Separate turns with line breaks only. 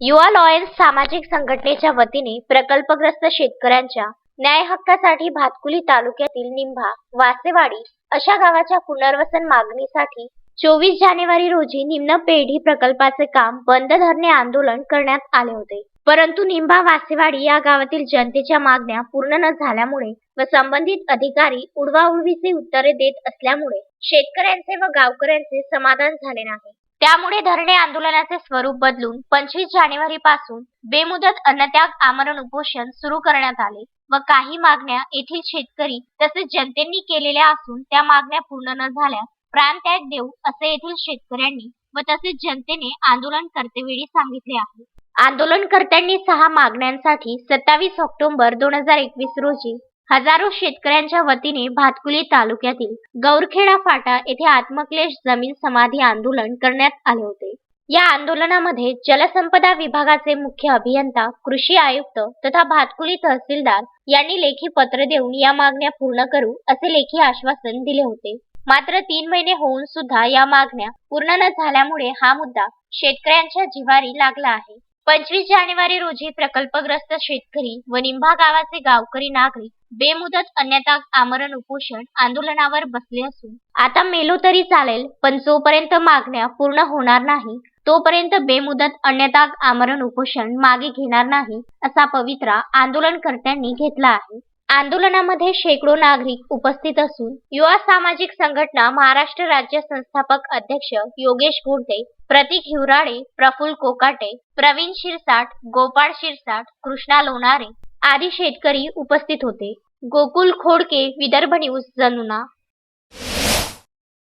युवा लॉयन्स सामाजिक संघटनेच्या वतीने प्रकल्पग्रस्त शेतकऱ्यांच्या न्याय हक्कासाठी भातकुली तालुक्यातील निंभा वासेवाडी अशा गावाच्या पुनर्वसन मागणीसाठी चोवीस जानेवारी रोजी निम्न पेढी प्रकल्पाचे काम बंद धरणे आंदोलन करण्यात आले होते. परंतु निंभा वासेवाडी या गावातील जनतेच्या मागण्या पूर्ण न झाल्यामुळे व संबंधित अधिकारी उडवाउडवीचे उत्तरे देत असल्यामुळे शेतकऱ्यांचे व गावकऱ्यांचे समाधान झाले नाही. त्यामुळे धरणे आंदोलनाचे स्वरूप बदलून पंचवीस जानेवारी पासून बेमुदत अन्नत्याग आमरण उपोषण सुरू करण्यात आले व काही मागण्या येथील शेतकरी तसेच जनतेनी केलेल्या असून त्या मागण्या पूर्ण न झाल्यास प्राणत्याग देऊ असे येथील शेतकऱ्यांनी व तसेच जनतेने आंदोलन करतेवेळी सांगितले आहे. आंदोलनकर्त्यांनी सहा मागण्यांसाठी सत्तावीस ऑक्टोबर दोन हजार एकवीस रोजी हजारो शेतकऱ्यांच्या वतीने भातकुली तालुक्यातील गौरखेडा फाटा येथे आत्मक्लेश जमीन समाधी आंदोलन करण्यात आले होते. या आंदोलनामध्ये जलसंपदा विभागाचे मुख्य अभियंता कृषी आयुक्त तथा भातकुली तहसीलदार यांनी लेखी पत्र देऊन या मागण्या पूर्ण करू असे लेखी आश्वासन दिले होते. मात्र तीन महिने होऊन सुद्धा या मागण्या पूर्ण न झाल्यामुळे हा मुद्दा शेतकऱ्यांच्या जिवारी लागला आहे. पंचवीस जानेवारी रोजी प्रकल्पग्रस्त शेतकरी व निंभा गावाचे गावकरी नागरिक बेमुदत अन्यथा आमरण उपोषण आंदोलनावर बसले असून आता मेलो तरी चालेल पण जोपर्यंत मागण्या पूर्ण होणार नाही तोपर्यंत बेमुदत अन्यथा आमरण उपोषण मागे घेणार नाही असा पवित्रा आंदोलनकर्त्यांनी घेतला आहे. आंदोलनामध्ये शेकडो नागरिक उपस्थित असून युवा सामाजिक संघटना महाराष्ट्र राज्य संस्थापक अध्यक्ष योगेश गोडते प्रतीक हिवराळे प्रफुल्ल कोकाटे प्रवीण शिरसाट गोपाळ शिरसाट कृष्णा लोणारे आदी शेतकरी उपस्थित होते. गोकुल खोडके विदर्भ न्यूज जनुना